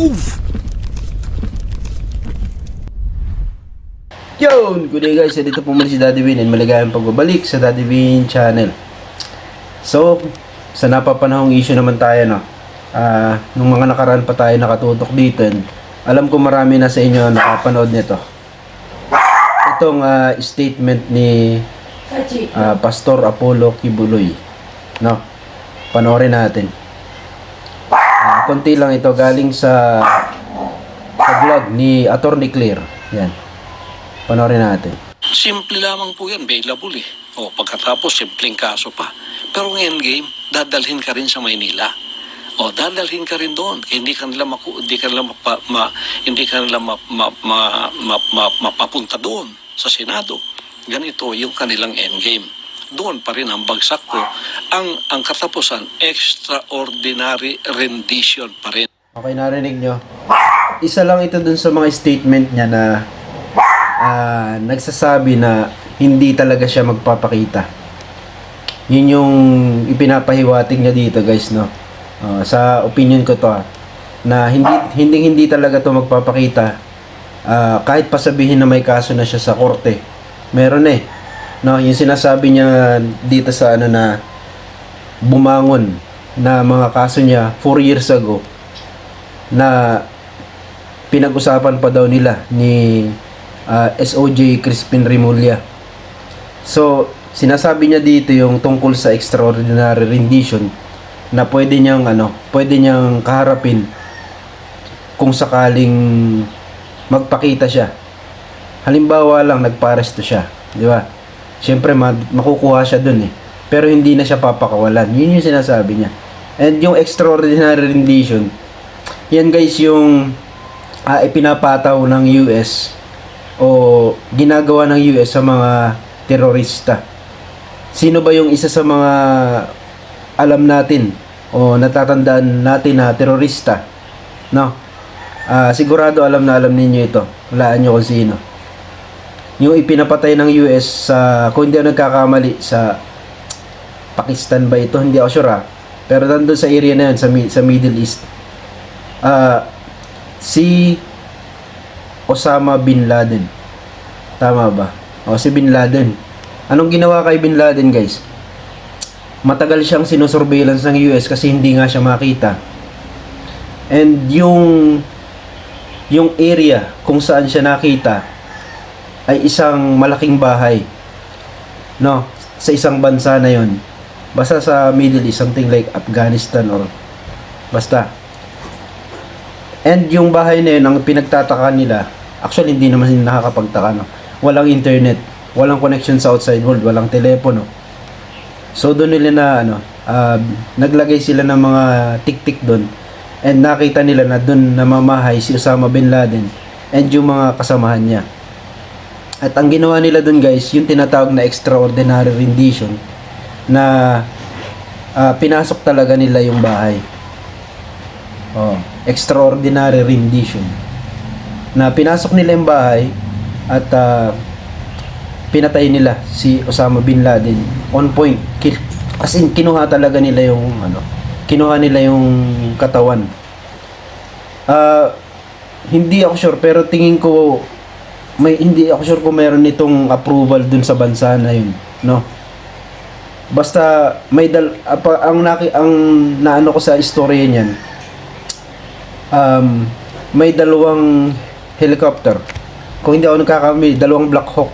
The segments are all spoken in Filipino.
Oof! Yun! Good day guys, dito po muli si Daddy Win and maligayang pagbabalik sa Daddy Win channel. So, sa napapanahong issue naman tayo no. Ah, nung mga nakaraan pa tayo nakatutok dito and alam ko marami na sa inyo nakapanood nito. Itong ah, statement ni ah, Pastor Apollo Kibuloy. No. Panoorin natin. Konti lang ito galing sa sa vlog ni Attorney Clear. Yan. Panoorin natin. Simple lamang po yan, available eh. O pagkatapos, simpleng kaso pa. Pero ng endgame, dadalhin ka rin sa Maynila. O dadalhin ka rin doon. Hindi ka nila maku, hindi ka nila mapa, ma, hindi ka nila ma, ma, ma, ma, ma- mapapunta doon sa Senado. Ganito yung kanilang endgame. Doon pa rin ang bagsak ko. Ang, ang katapusan, extraordinary rendition pa rin. Okay, narinig nyo. Isa lang ito dun sa mga statement niya na ah, nagsasabi na hindi talaga siya magpapakita. Yun yung ipinapahiwatig niya dito, guys, no? Ah, sa opinion ko to, ah, na hindi hindi hindi talaga to magpapakita. Ah, kahit pa sabihin na may kaso na siya sa korte. Meron eh. No, yung sinasabi niya dito sa ano na bumangon na mga kaso niya 4 years ago na pinag-usapan pa daw nila ni ah, SOJ Crispin Remulla. So, sinasabi niya dito yung tungkol sa extraordinary rendition na pwede niyang ano, pwede niyang kaharapin kung sakaling magpakita siya. Halimbawa lang nagparesto siya, di ba? Siyempre ma- makukuha siya dun eh. Pero hindi na siya papakawalan. Yun yung sinasabi niya. And yung extraordinary rendition, yan guys yung ah, ipinapataw ng US o ginagawa ng US sa mga terorista. Sino ba yung isa sa mga alam natin o natatandaan natin na terorista? No? Ah, sigurado alam na alam ninyo ito. Walaan nyo kung sino. Yung ipinapatay ng US sa, kung hindi ako nagkakamali, sa Pakistan ba ito? Hindi ako sure ah. Pero nandun sa area na yun, sa, sa Middle East. Ah, si Osama Bin Laden. Tama ba? O si Bin Laden. Anong ginawa kay Bin Laden, guys? Matagal siyang sinusurveillance ng US kasi hindi nga siya makita. And yung yung area kung saan siya nakita ay isang malaking bahay. No, sa isang bansa na yon. Basta sa Middle East, something like Afghanistan or basta. And yung bahay na yun, ang pinagtataka nila, actually hindi naman sila nakakapagtaka, no? Walang internet, walang connection sa outside world, walang telepono. So doon nila na ano, ah, naglagay sila ng mga tik-tik doon. And nakita nila na doon namamahay si Osama Bin Laden and yung mga kasamahan niya. At ang ginawa nila doon guys, yung tinatawag na extraordinary rendition na ah, pinasok talaga nila yung bahay. Oh, extraordinary rendition. Na pinasok nila yung bahay at ah, pinatay nila si Osama Bin Laden on point. As in, kinuha talaga nila yung ano, kinuha nila yung katawan. Ah, hindi ako sure pero tingin ko may hindi ako sure kung meron nitong approval dun sa bansa na yun, no? Basta may dal apa, ang naki ang naano ko sa istorya niyan. Um, may dalawang helicopter. Kung hindi ako nagkakamali, dalawang Black Hawk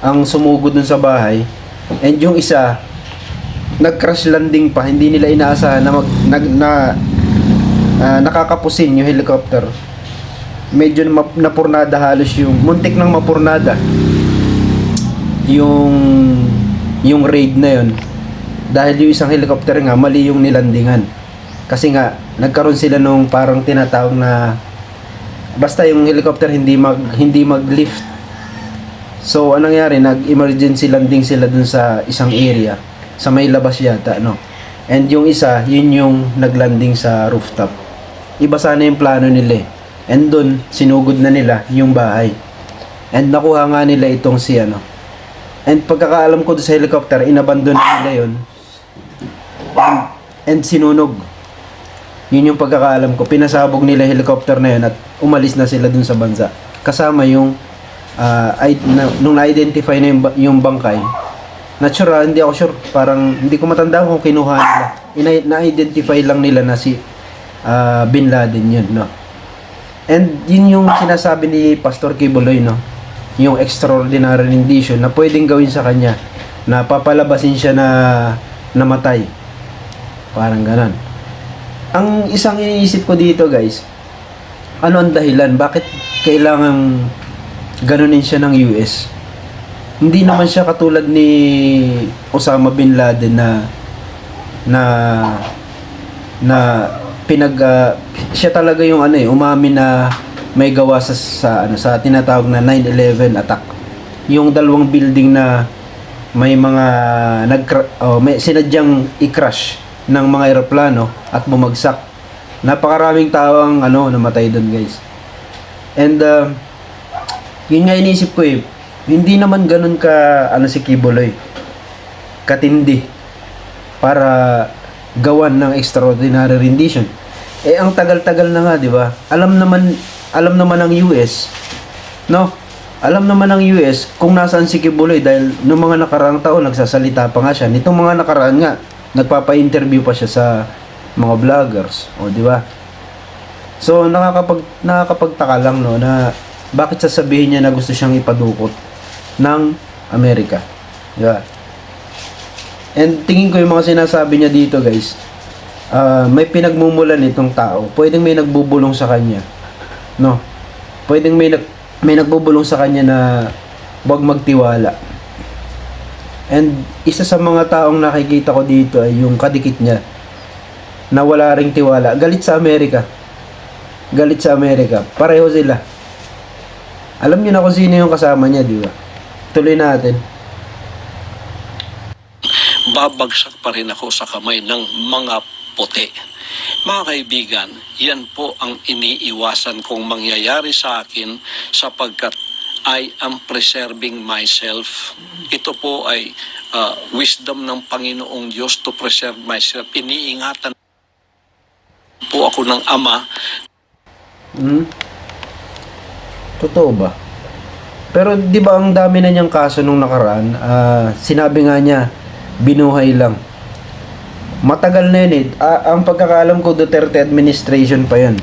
ang sumugod dun sa bahay. And yung isa nag-crash landing pa, hindi nila inaasahan na mag nag, na ah, nakakapusin yung helicopter. Medyo na napurnada halos yung muntik ng mapurnada yung yung raid na yun. Dahil yung isang helicopter nga mali yung nilandingan. Kasi nga nagkaroon sila nung parang tinatawag na basta yung helicopter hindi mag hindi mag-lift. So anong nangyari? Nag emergency landing sila dun sa isang area. Sa may labas yata no? And yung isa yun yung naglanding sa rooftop. Iba sana yung plano nila eh. And dun sinugod na nila yung bahay and nakuha nga nila itong si ano and pagkakaalam ko doon sa helicopter inabandon na nila yun and, and sinunog Yun yung pagkakaalam ko. Pinasabog nila helicopter na yun at umalis na sila dun sa bansa. Kasama yung ah, ay, na, nung na-identify na yung, yung bangkay, natural, hindi ako sure. Parang hindi ko matandaan kung kinuha nila. Ina- na-identify lang nila na si ah, Bin Laden yun, no? And yun yung sinasabi ni Pastor Kibuloy, no? Yung extraordinary rendition na pwedeng gawin sa kanya na papalabasin siya na namatay. Parang ganon. Ang isang iniisip ko dito, guys, ano ang dahilan? Bakit kailangan ganunin siya ng US? Hindi naman siya katulad ni Osama Bin Laden na na na pinag ah, siya talaga yung ano eh umamin na may gawa sa, sa ano sa tinatawag na 9/11 attack. Yung dalawang building na may mga nag oh, may sinadyang i-crash ng mga eroplano at bumagsak. Napakaraming tao ang ano namatay doon, guys. And uh, yun nga inisip ko eh, hindi naman ganun ka ano si Kiboloy katindi para gawan ng extraordinary rendition. Eh ang tagal-tagal na nga, 'di ba? Alam naman alam naman ng US, no? Alam naman ng US kung nasaan si Kibuloy dahil noong mga nakaraang taon nagsasalita pa nga siya. Nitong mga nakaraan nga, nagpapa-interview pa siya sa mga vloggers, o 'di ba? So nakakapag nakakapagtaka lang no na bakit sasabihin niya na gusto siyang ipadukot ng Amerika. 'Di ba? And tingin ko yung mga sinasabi niya dito, guys. Ah, may pinagmumulan itong tao. Pwedeng may nagbubulong sa kanya. No. Pwedeng may nag may nagbubulong sa kanya na wag magtiwala. And isa sa mga taong nakikita ko dito ay yung kadikit niya na wala ring tiwala. Galit sa Amerika. Galit sa Amerika. Pareho sila. Alam niyo na kung sino yung kasama niya, di ba? Tuloy natin. babagsak pa rin ako sa kamay ng mga puti. Mga kaibigan, yan po ang iniiwasan kong mangyayari sa akin sapagkat I am preserving myself. Ito po ay uh, wisdom ng Panginoong Diyos to preserve myself. Iniingatan po ako ng Ama Hmm? Totoo ba? Pero di ba ang dami na niyang kaso nung nakaraan, ah, sinabi nga niya, binuhay lang. Matagal na yun eh. Ah, ang pagkakalam ko, Duterte administration pa yun.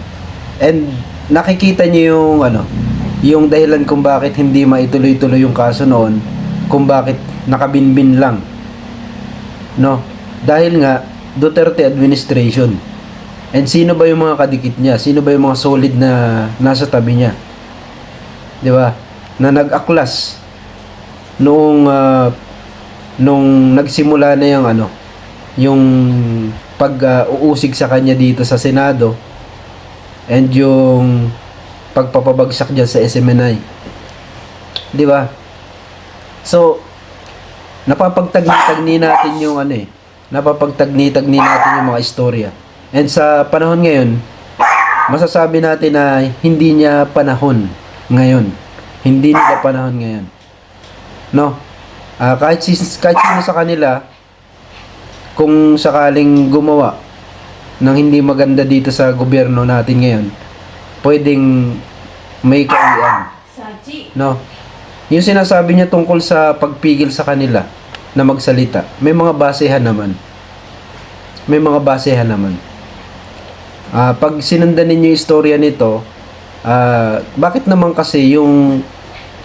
And nakikita niyo yung ano, yung dahilan kung bakit hindi maituloy-tuloy yung kaso noon, kung bakit nakabinbin lang. No? Dahil nga, Duterte administration. And sino ba yung mga kadikit niya? Sino ba yung mga solid na nasa tabi niya? 'Di ba? Na nag-aklas noong ah, nung nagsimula na yung ano, yung pag-uusig sa kanya dito sa Senado and yung pagpapabagsak diyan sa SMNI. 'Di ba? So napapagtagni-tagni natin yung ano eh. Napapagtagni-tagni natin yung mga istorya. And sa panahon ngayon, masasabi natin na hindi niya panahon ngayon. Hindi nila panahon ngayon. No? Ah, kahit, si, kahit sino sa kanila, kung sakaling gumawa ng hindi maganda dito sa gobyerno natin ngayon, pwedeng may kaulian. No? Yung sinasabi niya tungkol sa pagpigil sa kanila na magsalita, may mga basehan naman. May mga basehan naman. Ah, pag sinundan ninyo yung istorya nito, ah, bakit naman kasi yung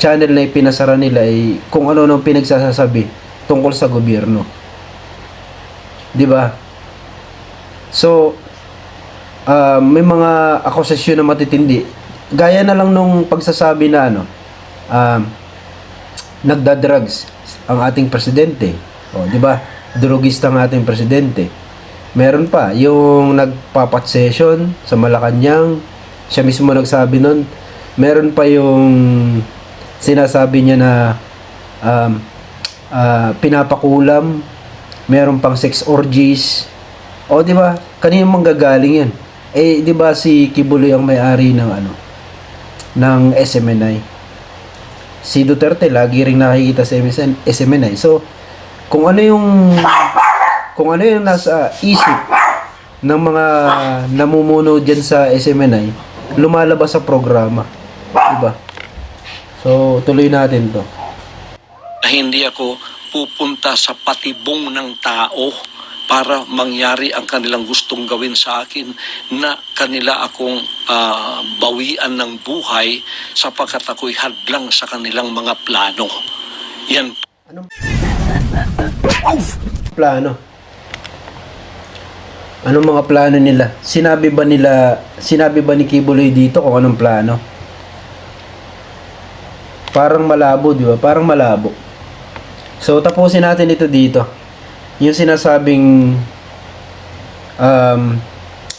channel na ipinasara nila ay kung ano nang pinagsasasabi tungkol sa gobyerno. 'Di ba? So, ah, may mga akusasyon na matitindi. Gaya na lang nung pagsasabi na ano, um, nagda-drugs ang ating presidente. O, 'di ba? Drugista ang ating presidente. Meron pa, yung nagpapat session sa Malacanang, siya mismo nagsabi nun. Meron pa yung sinasabi niya na um, ah, pinapakulam, meron pang sex orgies. O, di ba? Kanino manggagaling yan? Eh, di ba si Kibuloy ang may-ari ng ano? ng SMNI. Si Duterte lagi ring nakikita sa MSN, SMNI. So, kung ano yung kung ano yung nasa isip ng mga namumuno dyan sa SMNI lumalabas sa programa. Diba? So, tuloy natin to. hindi ako pupunta sa patibong ng tao para mangyari ang kanilang gustong gawin sa akin na kanila akong ah, bawian ng buhay sapagkat ako'y hadlang sa kanilang mga plano. Yan Plano. Anong mga plano nila? Sinabi ba nila, sinabi ba ni Kibuloy dito kung anong plano? Parang malabo, di ba? Parang malabo. So, tapusin natin ito dito. Yung sinasabing, um,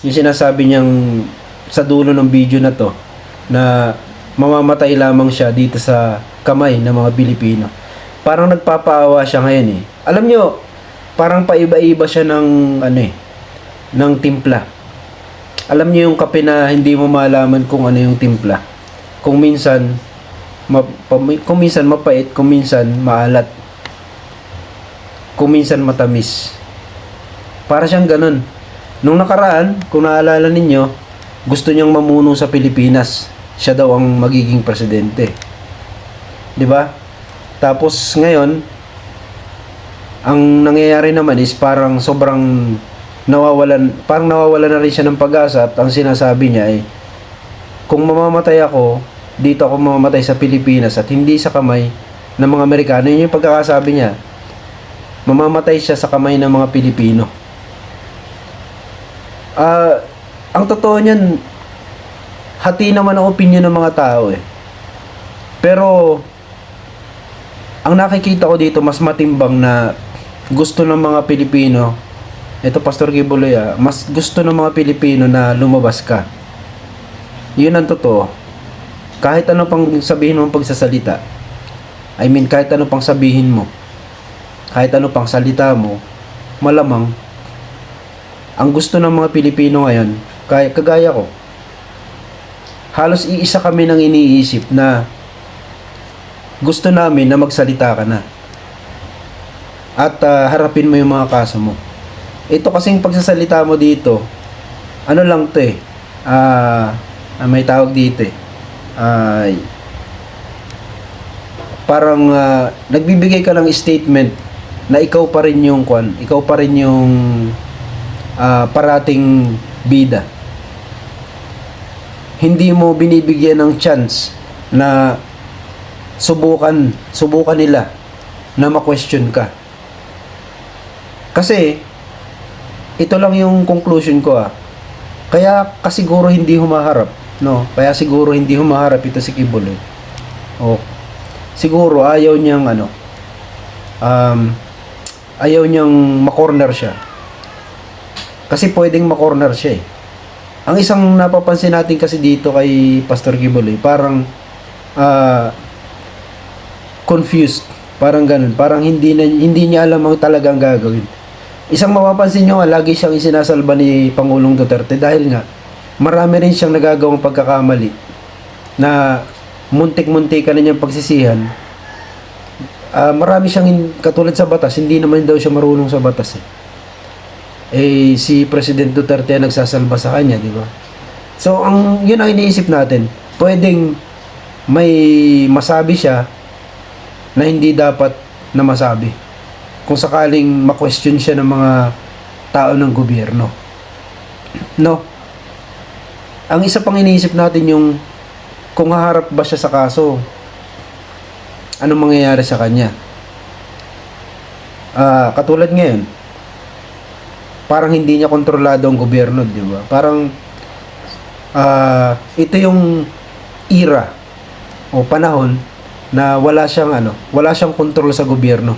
yung sinasabi niyang sa dulo ng video na to, na mamamatay lamang siya dito sa kamay ng mga Pilipino. Parang nagpapaawa siya ngayon eh. Alam nyo, parang paiba-iba siya ng ano eh, ng timpla. Alam niyo yung kape na hindi mo malaman kung ano yung timpla. Kung minsan ma, kung minsan mapait, kung minsan maalat. Kung minsan matamis. Para siyang ganun. Nung nakaraan, kung naalala ninyo, gusto niyang mamuno sa Pilipinas. Siya daw ang magiging presidente. 'Di ba? Tapos ngayon, ang nangyayari naman is parang sobrang nawawalan, parang nawawalan na rin siya ng pag-asa at ang sinasabi niya ay kung mamamatay ako, dito ako mamamatay sa Pilipinas at hindi sa kamay ng mga Amerikano. Yun yung pagkakasabi niya. Mamamatay siya sa kamay ng mga Pilipino. Ah, ang totoo niyan, hati naman ang opinion ng mga tao eh. Pero, ang nakikita ko dito, mas matimbang na gusto ng mga Pilipino, ito Pastor Kibuloy ah, mas gusto ng mga Pilipino na lumabas ka. Yun ang totoo. Kahit ano pang sabihin mo pagsasalita, I mean, kahit ano pang sabihin mo, kahit ano pang salita mo, malamang, ang gusto ng mga Pilipino ngayon, kaya, kagaya ko, halos iisa kami ng iniisip na gusto namin na magsalita ka na. At ah, harapin mo yung mga kaso mo. Ito kasing pagsasalita mo dito, ano lang to eh, ah, may tawag dito eh, ay, parang ah, nagbibigay ka ng statement na ikaw pa rin yung kwan, ikaw pa rin yung ah, parating bida. Hindi mo binibigyan ng chance na subukan, subukan nila na ma-question ka. Kasi, ito lang yung conclusion ko ah. Kaya kasiguro hindi humaharap, no? Kaya siguro hindi humaharap ito si Kibuloy. O, siguro ayaw niyang ano, um, ayaw niyang makorner siya. Kasi pwedeng makorner siya eh. Ang isang napapansin natin kasi dito kay Pastor Kibuloy, parang ah confused. Parang ganun. Parang hindi, na, hindi niya alam ang talagang gagawin. Isang mapapansin nyo nga, lagi siyang isinasalba ni Pangulong Duterte dahil nga, marami rin siyang nagagawang pagkakamali na muntik-muntik na niyang pagsisihan. Ah, marami siyang, katulad sa batas, hindi naman daw siya marunong sa batas eh. Eh, si President Duterte ang nagsasalba sa kanya, di ba? So, ang, yun ang iniisip natin. Pwedeng may masabi siya na hindi dapat na masabi. Kung sakaling ma-question siya ng mga tao ng gobyerno. No? Ang isa pang iniisip natin yung kung haharap ba siya sa kaso, anong mangyayari sa kanya? Ah, katulad ngayon, parang hindi niya kontrolado ang gobyerno, di ba? Parang ah, ito yung era o panahon na wala siyang ano, wala siyang kontrol sa gobyerno.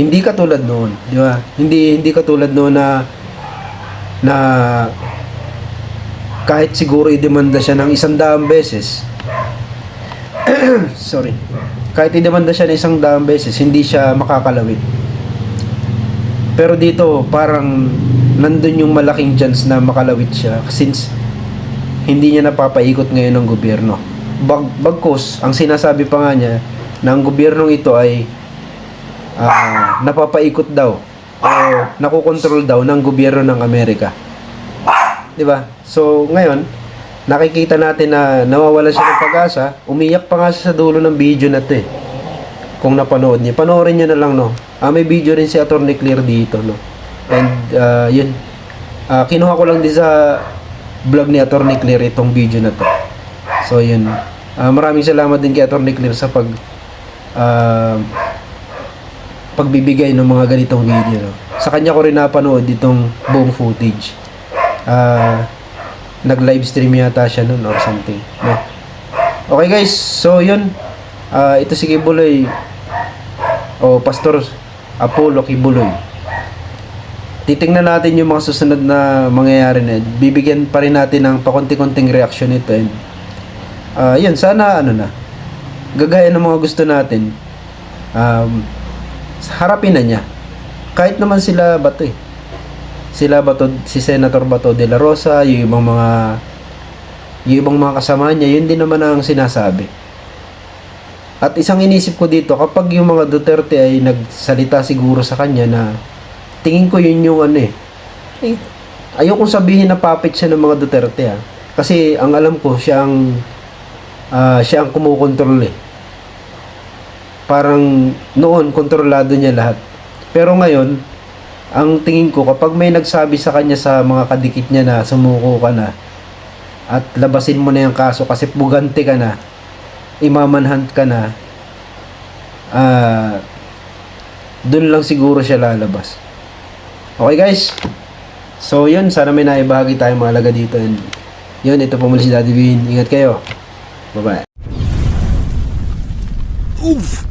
Hindi katulad noon, di ba? Hindi hindi katulad noon na na kahit siguro i-demanda siya ng isang daang beses. sorry. Kahit i-demanda siya ng isang daang beses, hindi siya makakalawit. Pero dito, parang nandun yung malaking chance na makalawit siya since hindi niya napapaikot ngayon ng gobyerno. Bag, bagkos, ang sinasabi pa nga niya na ang gobyernong ito ay ah, napapaikot daw o nakokontrol daw ng gobyerno ng Amerika. 'di ba? So, ngayon, nakikita natin na nawawalan siya ng pag-asa. Umiyak pa nga siya sa dulo ng video na 'to eh. Kung napanood niyo, panoorin niyo na lang no. Ah, may video rin si Attorney Clear dito no. And ah, yun. Ah, kinuha ko lang din sa vlog ni Attorney Clear itong video na to. So yun. Ah, maraming salamat din kay Attorney Clear sa pag ah, pagbibigay ng mga ganitong video. No? Sa kanya ko rin napanood itong buong footage. Ah, nag-live stream yata siya noon or something. No? Okay guys, so yun. Ah, ito si Kibuloy o Pastor Apollo Kibuloy. Titingnan natin yung mga susunod na mangyayari na. Bibigyan pa rin natin ng pakunti-kunting reaction ito. And, ah, yun, sana ano na. Gagaya ng mga gusto natin. Um, harapin na niya. Kahit naman sila Bato eh. Sila Bato, si Senator Bato de la Rosa, yung ibang mga yung ibang mga kasama niya, yun din naman ang sinasabi. At isang inisip ko dito, kapag yung mga Duterte ay nagsalita siguro sa kanya na tingin ko yun yung ano eh. eh ayokong sabihin na puppet siya ng mga Duterte ha. Kasi ang alam ko, siya ang ah, siya ang kumukontrol eh. Parang noon, kontrolado niya lahat. Pero ngayon, ang tingin ko, kapag may nagsabi sa kanya sa mga kadikit niya na sumuko ka na, at labasin mo na yung kaso kasi bugante ka na, imamanhunt ka na, ah, dun lang siguro siya lalabas. Okay guys? So yun, sana may naibahagi tayong mga laga dito. And yun, ito po muli si Daddy Bean. Ingat kayo. Bye-bye. Oof!